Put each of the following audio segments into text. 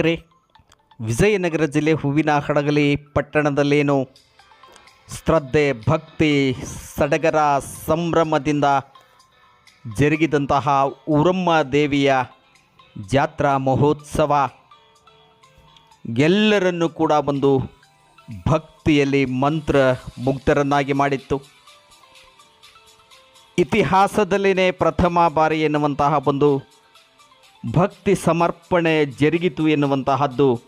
ವಿಜಯನಗರ ಜಿಲ್ಲೆ ಹೂವಿನ ಹಡಗಲಿ ಪಟ್ಟಣದಲ್ಲೇನು ಶ್ರದ್ಧೆ, ಭಕ್ತಿ, ಸಡಗರ ಸಂಭ್ರಮದಿಂದ ಜರುಗಿದಂತಹ ಉರಮ್ಮ ದೇವಿಯ ಜಾತ್ರಾ ಮಹೋತ್ಸವ. ಎಲ್ಲರನ್ನೂ ಕೂಡ ಒಂದು ಭಕ್ತಿಯಲ್ಲಿ ಮಂತ್ರ ಮುಗ್ಧರನ್ನಾಗಿ ಮಾಡಿತ್ತು. ಇತಿಹಾಸದಲ್ಲಿನೇ ಪ್ರಥಮ ಬಾರಿ ಎನ್ನುವಂತಹ ಒಂದು ಭಕ್ತಿ ಸಮರ್ಪಣೆ ಜರುಗಿತು ಎನ್ನುವಂತಹದ್ದು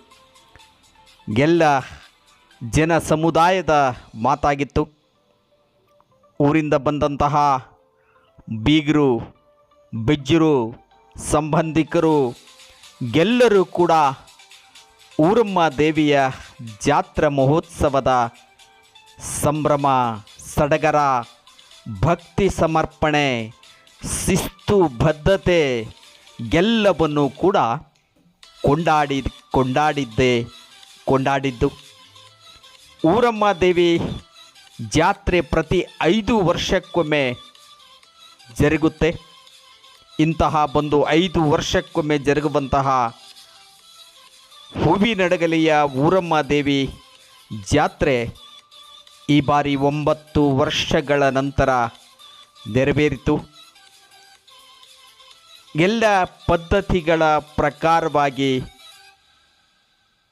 ಎಲ್ಲ ಜನ ಸಮುದಾಯದ ಮಾತಾಗಿತ್ತು. ಊರಿಂದ ಬಂದಂತಹ ಬೀಗರು, ಬೆಜ್ಜರು, ಸಂಬಂಧಿಕರು, ಎಲ್ಲರೂ ಕೂಡ ಊರಮ್ಮ ದೇವಿಯ ಜಾತ್ರಾ ಮಹೋತ್ಸವದ ಸಂಭ್ರಮ, ಸಡಗರ, ಭಕ್ತಿ ಸಮರ್ಪಣೆ, ಶಿಸ್ತು ಬದ್ಧತೆ ಎಲ್ಲವನ್ನು ಕೂಡ ಕೊಂಡಾಡಿ, ಕೊಂಡಾಡಿದ್ದೆ, ಕೊಂಡಾಡಿದ್ದು. ಊರಮ್ಮ ದೇವಿ ಜಾತ್ರೆ ಪ್ರತಿ ಐದು ವರ್ಷಕ್ಕೊಮ್ಮೆ ಜರುಗುತ್ತೆ. ಇಂತಹ ಒಂದು ಐದು ವರ್ಷಕ್ಕೊಮ್ಮೆ ಜರುಗುವಂತಹ ಹೂವಿನಡಗಲಿಯ ಊರಮ್ಮ ದೇವಿ ಜಾತ್ರೆ ಈ ಬಾರಿ ಒಂಬತ್ತು ವರ್ಷಗಳ ನಂತರ ನೆರವೇರಿತು. ಎಲ್ಲ ಪದ್ಧತಿಗಳ ಪ್ರಕಾರವಾಗಿ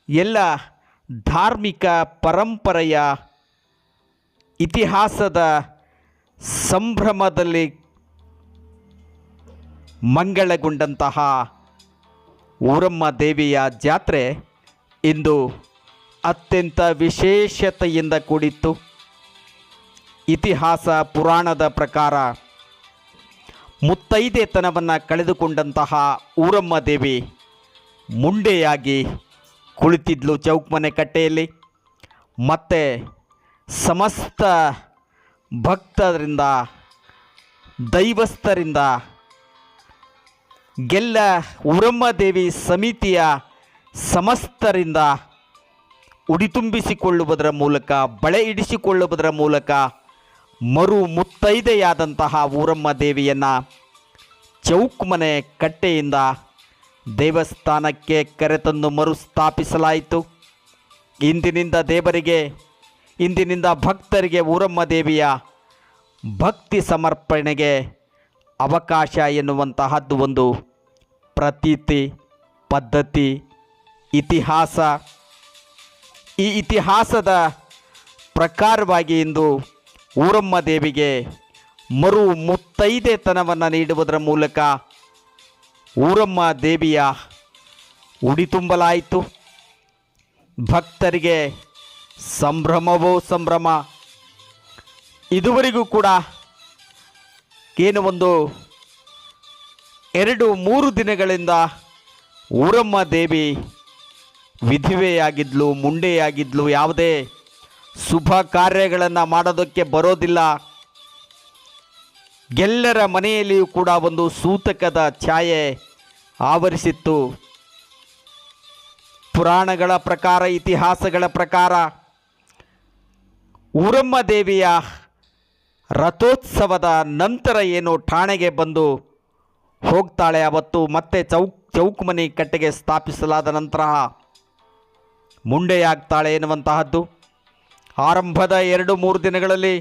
ಎಲ್ಲ ಧಾರ್ಮಿಕ ಪರಂಪರೆಯ ಇತಿಹಾಸದ ಸಂಭ್ರಮದಲ್ಲಿ ಮಂಗಳಗೊಂಡಂತಹ ಊರಮ್ಮ ದೇವಿಯ ಜಾತ್ರೆ ಇಂದು ಅತ್ಯಂತ ವಿಶೇಷತೆಯಿಂದ ಕೂಡಿತ್ತು. ಇತಿಹಾಸ ಪುರಾಣದ ಪ್ರಕಾರ ಮುತ್ತೈದೆತನವನ್ನು ಕಳೆದುಕೊಂಡಂತಹ ಊರಮ್ಮ ದೇವಿ ಮುಂಡೆಯಾಗಿ ಕುಳಿತಿದ್ಲು ಚೌಕ್ಮನೆ ಕಟ್ಟೆಯಲ್ಲಿ. ಮತ್ತು ಸಮಸ್ತ ಭಕ್ತರಿಂದ, ದೈವಸ್ಥರಿಂದ ಗೆಲ್ಲ ಊರಮ್ಮ ದೇವಿ ಸಮಿತಿಯ ಸಮಸ್ತರಿಂದ ಉಡಿತುಂಬಿಸಿಕೊಳ್ಳುವುದರ ಮೂಲಕ, ಬಳೆ ಇಡಿಸಿಕೊಳ್ಳುವುದರ ಮೂಲಕ ಮರು ಮುತ್ತೈದೆಯಾದಂತಹ ಊರಮ್ಮ ದೇವಿಯನ್ನು ಚೌಕ್ಮನೆ ಕಟ್ಟೆಯಿಂದ ದೇವಸ್ಥಾನಕ್ಕೆ ಕರೆತಂದು ಮರುಸ್ಥಾಪಿಸಲಾಯಿತು. ಇಂದಿನಿಂದ ದೇವರಿಗೆ, ಇಂದಿನಿಂದ ಭಕ್ತರಿಗೆ ಊರಮ್ಮ ದೇವಿಯ ಭಕ್ತಿ ಸಮರ್ಪಣೆಗೆ ಅವಕಾಶ ಎನ್ನುವಂತಹದ್ದು ಒಂದು ಪ್ರತೀತಿ, ಪದ್ಧತಿ, ಇತಿಹಾಸ. ಈ ಇತಿಹಾಸದ ಪ್ರಕಾರವಾಗಿ ಇಂದು ಊರಮ್ಮ ದೇವಿಗೆ ಮರು ಮುತ್ತೈದೆತನವನ್ನು ನೀಡುವುದರ ಮೂಲಕ ಊರಮ್ಮ ದೇವಿಯ ಉಡಿ ತುಂಬಲಾಯಿತು. ಭಕ್ತರಿಗೆ ಸಂಭ್ರಮವೋ ಸಂಭ್ರಮ. ಇದುವರೆಗೂ ಕೂಡ ಏನು ಒಂದು ಎರಡು ಮೂರು ದಿನಗಳಿಂದ ಊರಮ್ಮ ದೇವಿ ವಿಧಿವೆಯಾಗಿದ್ಲು, ಮುಂಡೆಯಾಗಿದ್ಲು, ಯಾವುದೇ ಶುಭ ಕಾರ್ಯಗಳನ್ನು ಮಾಡೋದಕ್ಕೆ ಬರೋದಿಲ್ಲ. ಎಲ್ಲರ ಮನೆಯಲ್ಲಿಯೂ ಕೂಡ ಒಂದು ಸೂತಕದ ಛಾಯೆ ಆವರಿಸಿತ್ತು. ಪುರಾಣಗಳ ಪ್ರಕಾರ, ಇತಿಹಾಸಗಳ ಪ್ರಕಾರ, ಊರಮ್ಮ ದೇವಿಯ ರಥೋತ್ಸವದ ನಂತರ ಏನು ಠಾಣೆಗೆ ಬಂದು ಹೋಗ್ತಾಳೆ. ಅವತ್ತು ಮತ್ತೆ ಚೌಕ್ ಮನೆ ಕಟ್ಟೆಗೆ ಸ್ಥಾಪಿಸಲಾದ ನಂತರ ಮುಂಡೆಯಾಗ್ತಾಳೆ ಎನ್ನುವಂತಹದ್ದು. ಆರಂಭದ ಎರಡು ಮೂರು ದಿನಗಳಲ್ಲಿ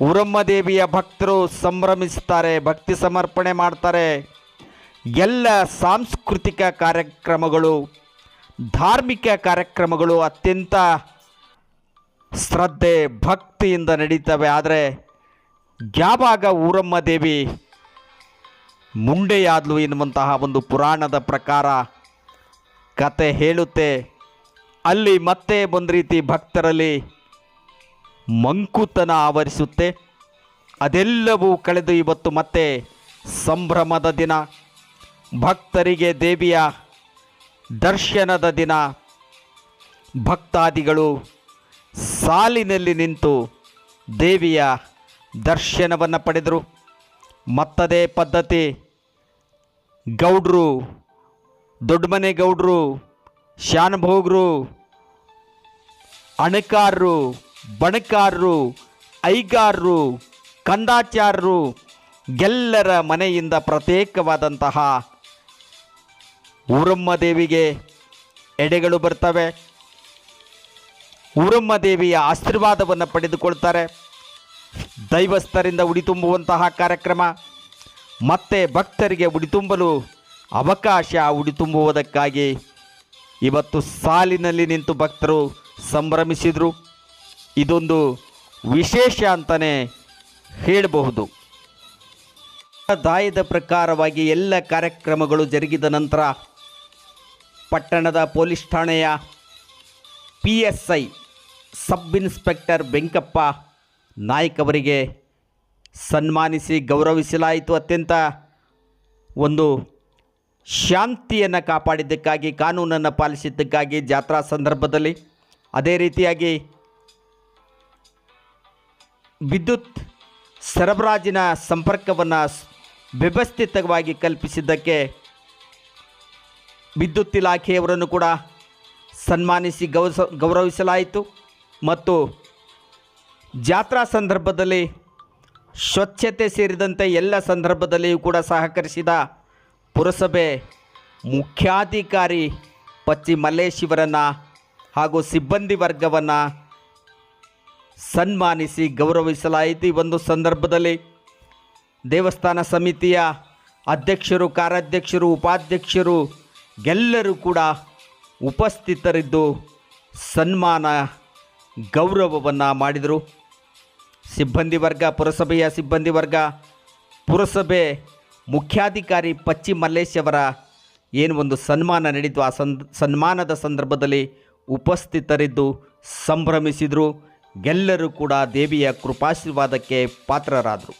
ಊರಮ್ಮ ದೇವಿಯ ಭಕ್ತರು ಸಂಭ್ರಮಿಸ್ತಾರೆ, ಭಕ್ತಿ ಸಮರ್ಪಣೆ ಮಾಡ್ತಾರೆ. ಎಲ್ಲ ಸಾಂಸ್ಕೃತಿಕ ಕಾರ್ಯಕ್ರಮಗಳು, ಧಾರ್ಮಿಕ ಕಾರ್ಯಕ್ರಮಗಳು ಅತ್ಯಂತ ಶ್ರದ್ಧೆ, ಭಕ್ತಿಯಿಂದ ನಡೀತವೆ. ಆದರೆ ಯಾವಾಗ ಊರಮ್ಮ ದೇವಿ ಮುಂಡೆಯಾದ್ಲು ಎನ್ನುವಂತಹ ಒಂದು ಪುರಾಣದ ಪ್ರಕಾರ ಕತೆ ಹೇಳುತ್ತೆ ಅಲ್ಲಿ ಮತ್ತೆ ಒಂದು ರೀತಿ ಭಕ್ತರಲ್ಲಿ ಮಂಕುತನ ಆವರಿಸುತ್ತೆ. ಅದೆಲ್ಲವೂ ಕಳೆದು ಇವತ್ತು ಮತ್ತೆ ಸಂಭ್ರಮದ ದಿನ. ಭಕ್ತರಿಗೆ ದೇವಿಯ ದರ್ಶನದ ದಿನ. ಭಕ್ತಾದಿಗಳು ಸಾಲಿನಲ್ಲಿ ನಿಂತು ದೇವಿಯ ದರ್ಶನವನ್ನು ಪಡೆದರು. ಮತ್ತದೇ ಪದ್ಧತಿ, ಗೌಡ್ರು, ದೊಡ್ಡಮನೆ ಗೌಡ್ರು ಶಾನುಭೋಗ್ರು, ಅಣಕಾರರು, ಬಣಕಾರರು, ಐಗಾರರು, ಕಂದಾಚಾರರು ಎಲ್ಲರ ಮನೆಯಿಂದ ಪ್ರತ್ಯೇಕವಾದಂತಹ ಊರಮ್ಮ ದೇವಿಗೆ ಎಡೆಗಳು ಬರ್ತವೆ. ಊರಮ್ಮ ದೇವಿಯ ಆಶೀರ್ವಾದವನ್ನು ಪಡೆದುಕೊಳ್ತಾರೆ. ದೈವಸ್ಥರಿಂದ ಉಡಿ ತುಂಬುವಂತಹ ಕಾರ್ಯಕ್ರಮ. ಮತ್ತೆ ಭಕ್ತರಿಗೆ ಉಡಿ ತುಂಬಲು ಅವಕಾಶ ಉಡಿ ತುಂಬುವುದಕ್ಕಾಗಿ ಇವತ್ತು ಸಾಲಿನಲ್ಲಿ ನಿಂತು ಭಕ್ತರು ಸಂಭ್ರಮಿಸಿದರು. ಇದೊಂದು ವಿಶೇಷ ಅಂತಲೇ ಹೇಳಬಹುದು. ದಾಯದ ಪ್ರಕಾರವಾಗಿ ಎಲ್ಲ ಕಾರ್ಯಕ್ರಮಗಳು ಜರುಗಿದ ನಂತರ ಪಟ್ಟಣದ ಪೊಲೀಸ್ ಠಾಣೆಯ P S I sub inspector Venkappa Naik ಅವರಿಗೆ ಸನ್ಮಾನಿಸಿ ಗೌರವಿಸಲಾಯಿತು. ಅತ್ಯಂತ ಒಂದು ಶಾಂತಿಯನ್ನು ಕಾಪಾಡಿದ್ದಕ್ಕಾಗಿ, ಕಾನೂನನ್ನು ಪಾಲಿಸಿದ್ದಕ್ಕಾಗಿ, ಜಾತ್ರಾ ಸಂದರ್ಭದಲ್ಲಿ ಅದೇ ರೀತಿಯಾಗಿ ವಿದ್ಯುತ್ ಸರಬರಾಜಿನ ಸಂಪರ್ಕವನ್ನು ವ್ಯವಸ್ಥಿತವಾಗಿ ಕಲ್ಪಿಸಿದ್ದಕ್ಕೆ ವಿದ್ಯುತ್ ಇಲಾಖೆಯವರನ್ನು ಕೂಡ ಸನ್ಮಾನಿಸಿ ಗೌರವ, ಗೌರವಿಸಲಾಯಿತು. ಮತ್ತು ಜಾತ್ರಾ ಸಂದರ್ಭದಲ್ಲಿ ಸ್ವಚ್ಛತೆ ಸೇರಿದಂತೆ ಎಲ್ಲ ಸಂದರ್ಭದಲ್ಲಿಯೂ ಕೂಡ ಸಹಕರಿಸಿದ ಪುರಸಭೆ ಮುಖ್ಯಾಧಿಕಾರಿ ಪಚ್ಚಿ ಮಲ್ಲೇಶಿವರನ್ನು ಹಾಗೂ ಸಿಬ್ಬಂದಿ ವರ್ಗವನ್ನು ಸನ್ಮಾನಿಸಿ ಗೌರವಿಸಲಾಯಿತು. ಈ ಒಂದು ಸಂದರ್ಭದಲ್ಲಿ ದೇವಸ್ಥಾನ ಸಮಿತಿಯ ಅಧ್ಯಕ್ಷರು, ಕಾರ್ಯಾಧ್ಯಕ್ಷರು, ಉಪಾಧ್ಯಕ್ಷರು ಎಲ್ಲರೂ ಕೂಡ ಉಪಸ್ಥಿತರಿದ್ದು ಸನ್ಮಾನ, ಗೌರವವನ್ನು ಮಾಡಿದರು. ಸಿಬ್ಬಂದಿ ವರ್ಗ, ಪುರಸಭೆಯ ಸಿಬ್ಬಂದಿ ವರ್ಗ, ಪುರಸಭೆ ಮುಖ್ಯಾಧಿಕಾರಿ ಪಚ್ಚಿ ಮಲ್ಲೇಶ್ ಅವರ ಏನು ಒಂದು ಸನ್ಮಾನ ನಡೀತು ಆ ಸನ್, ಸನ್ಮಾನದ ಸಂದರ್ಭದಲ್ಲಿ ಉಪಸ್ಥಿತರಿದ್ದು ಸಂಭ್ರಮಿಸಿದರು. ಎಲ್ಲರೂ ಕೂಡ ದೇವಿಯ ಕೃಪಾಶೀರ್ವಾದಕ್ಕೆ ಪಾತ್ರರಾದರು.